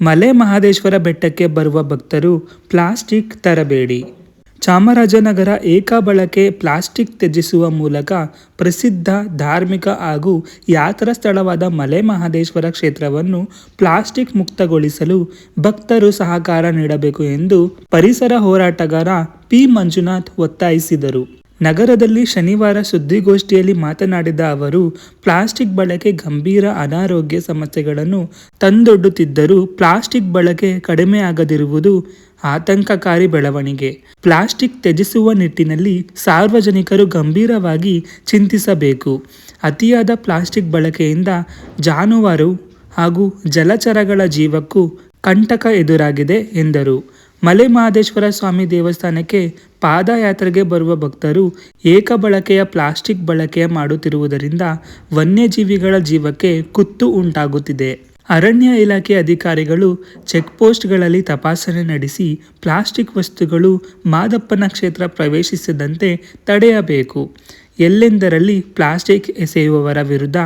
ಮಲೆ ಮಹದೇಶ್ವರ ಬೆಟ್ಟಕ್ಕೆ ಬರುವ ಭಕ್ತರು ಪ್ಲಾಸ್ಟಿಕ್ ತರಬೇಡಿ. ಚಾಮರಾಜನಗರ ಏಕಬಳಕೆ ಪ್ಲಾಸ್ಟಿಕ್ ತ್ಯಜಿಸುವ ಮೂಲಕ ಪ್ರಸಿದ್ಧ ಧಾರ್ಮಿಕ ಹಾಗೂ ಯಾತ್ರಾ ಸ್ಥಳವಾದ ಮಲೆ ಮಹದೇಶ್ವರ ಕ್ಷೇತ್ರವನ್ನು ಪ್ಲಾಸ್ಟಿಕ್ ಮುಕ್ತಗೊಳಿಸಲು ಭಕ್ತರು ಸಹಕಾರ ನೀಡಬೇಕು ಎಂದು ಪರಿಸರ ಹೋರಾಟಗಾರ ಪಿ ಮಂಜುನಾಥ್ ಒತ್ತಾಯಿಸಿದರು. ನಗರದಲ್ಲಿ ಶನಿವಾರ ಸುದ್ದಿಗೋಷ್ಠಿಯಲ್ಲಿ ಮಾತನಾಡಿದ ಅವರು, ಪ್ಲಾಸ್ಟಿಕ್ ಬಳಕೆ ಗಂಭೀರ ಅನಾರೋಗ್ಯ ಸಮಸ್ಯೆಗಳನ್ನು ತಂದೊಡ್ಡುತ್ತಿದ್ದರೂ ಪ್ಲಾಸ್ಟಿಕ್ ಬಳಕೆ ಕಡಿಮೆಯಾಗದಿರುವುದು ಆತಂಕಕಾರಿ ಬೆಳವಣಿಗೆ. ಪ್ಲಾಸ್ಟಿಕ್ ತ್ಯಜಿಸುವ ನಿಟ್ಟಿನಲ್ಲಿ ಸಾರ್ವಜನಿಕರು ಗಂಭೀರವಾಗಿ ಚಿಂತಿಸಬೇಕು. ಅತಿಯಾದ ಪ್ಲಾಸ್ಟಿಕ್ ಬಳಕೆಯಿಂದ ಜಾನುವಾರು ಹಾಗೂ ಜಲಚರಗಳ ಜೀವಕ್ಕೂ ಕಂಟಕ ಎದುರಾಗಿದೆ ಎಂದರು. ಮಲೆ ಮಹದೇಶ್ವರ ಸ್ವಾಮಿ ದೇವಸ್ಥಾನಕ್ಕೆ ಪಾದಯಾತ್ರೆಗೆ ಬರುವ ಭಕ್ತರು ಏಕ ಬಳಕೆಯ ಪ್ಲಾಸ್ಟಿಕ್ ಬಳಕೆ ಮಾಡುತ್ತಿರುವುದರಿಂದ ವನ್ಯಜೀವಿಗಳ ಜೀವಕ್ಕೆ ಕುತ್ತು ಉಂಟಾಗುತ್ತಿದೆ. ಅರಣ್ಯ ಇಲಾಖೆ ಅಧಿಕಾರಿಗಳು ಚೆಕ್ಪೋಸ್ಟ್ಗಳಲ್ಲಿ ತಪಾಸಣೆ ನಡೆಸಿ ಪ್ಲಾಸ್ಟಿಕ್ ವಸ್ತುಗಳು ಮಾದಪ್ಪನ ಕ್ಷೇತ್ರ ಪ್ರವೇಶಿಸದಂತೆ ತಡೆಯಬೇಕು. ಎಲ್ಲೆಂದರಲ್ಲಿ ಪ್ಲಾಸ್ಟಿಕ್ ಎಸೆಯುವವರ ವಿರುದ್ಧ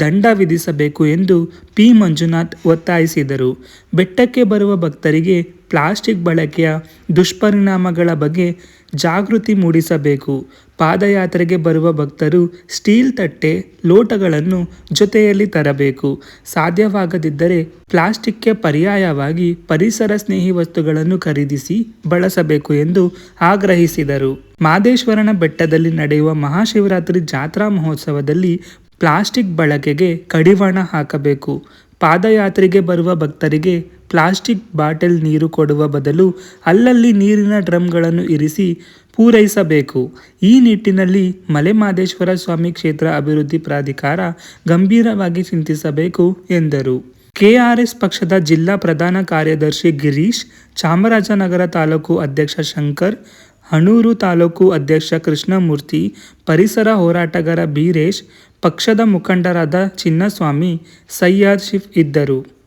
ದಂಡ ವಿಧಿಸಬೇಕು ಎಂದು ಪಿ. ಮಂಜುನಾಥ್ ಒತ್ತಾಯಿಸಿದರು. ಬೆಟ್ಟಕ್ಕೆ ಬರುವ ಭಕ್ತರಿಗೆ ಪ್ಲಾಸ್ಟಿಕ್ ಬಳಕೆಯ ದುಷ್ಪರಿಣಾಮಗಳ ಬಗ್ಗೆ ಜಾಗೃತಿ ಮೂಡಿಸಬೇಕು. ಪಾದಯಾತ್ರೆಗೆ ಬರುವ ಭಕ್ತರು ಸ್ಟೀಲ್ ತಟ್ಟೆ, ಲೋಟಗಳನ್ನು ಜೊತೆಯಲ್ಲಿ ತರಬೇಕು. ಸಾಧ್ಯವಾಗದಿದ್ದರೆ ಪ್ಲಾಸ್ಟಿಕ್ಗೆ ಪರ್ಯಾಯವಾಗಿ ಪರಿಸರ ಸ್ನೇಹಿ ವಸ್ತುಗಳನ್ನು ಖರೀದಿಸಿ ಬಳಸಬೇಕು ಎಂದು ಆಗ್ರಹಿಸಿದರು. ಮಾದೇಶ್ವರನ ಬೆಟ್ಟದಲ್ಲಿ ನಡೆಯುವ ಮಹಾಶಿವರಾತ್ರಿ ಜಾತ್ರಾ ಮಹೋತ್ಸವದಲ್ಲಿ ಪ್ಲಾಸ್ಟಿಕ್ ಬಳಕೆಗೆ ಕಡಿವಾಣ ಹಾಕಬೇಕು. ಪಾದಯಾತ್ರೆಗೆ ಬರುವ ಭಕ್ತರಿಗೆ ಪ್ಲಾಸ್ಟಿಕ್ ಬಾಟಲ್ ನೀರು ಕೊಡುವ ಬದಲು ಅಲ್ಲಲ್ಲಿ ನೀರಿನ ಡ್ರಮ್ಗಳನ್ನು ಇರಿಸಿ ಪೂರೈಸಬೇಕು. ಈ ನಿಟ್ಟಿನಲ್ಲಿ ಮಲೆಮಾದೇಶ್ವರ ಸ್ವಾಮಿ ಕ್ಷೇತ್ರ ಅಭಿವೃದ್ಧಿ ಪ್ರಾಧಿಕಾರ ಗಂಭೀರವಾಗಿ ಚಿಂತಿಸಬೇಕು ಎಂದರು. ಕೆಆರ್ಎಸ್ ಪಕ್ಷದ ಜಿಲ್ಲಾ ಪ್ರಧಾನ ಕಾರ್ಯದರ್ಶಿ ಗಿರೀಶ್, ಚಾಮರಾಜನಗರ ತಾಲೂಕು ಅಧ್ಯಕ್ಷ ಶಂಕರ್ ಹಣೂರು ತಾಲೂಕು ಅಧ್ಯಕ್ಷ ಕೃಷ್ಣಮೂರ್ತಿ ಪರಿಸರ ಹೋರಾಟಗಾರ ಬೀರೇಶ್ ಪಕ್ಷದ ಮುಖಂಡರಾದ ಚಿನ್ನಸ್ವಾಮಿ ಸಯ್ಯಾದ್ ಶಿಫ್ ಇದ್ದರು.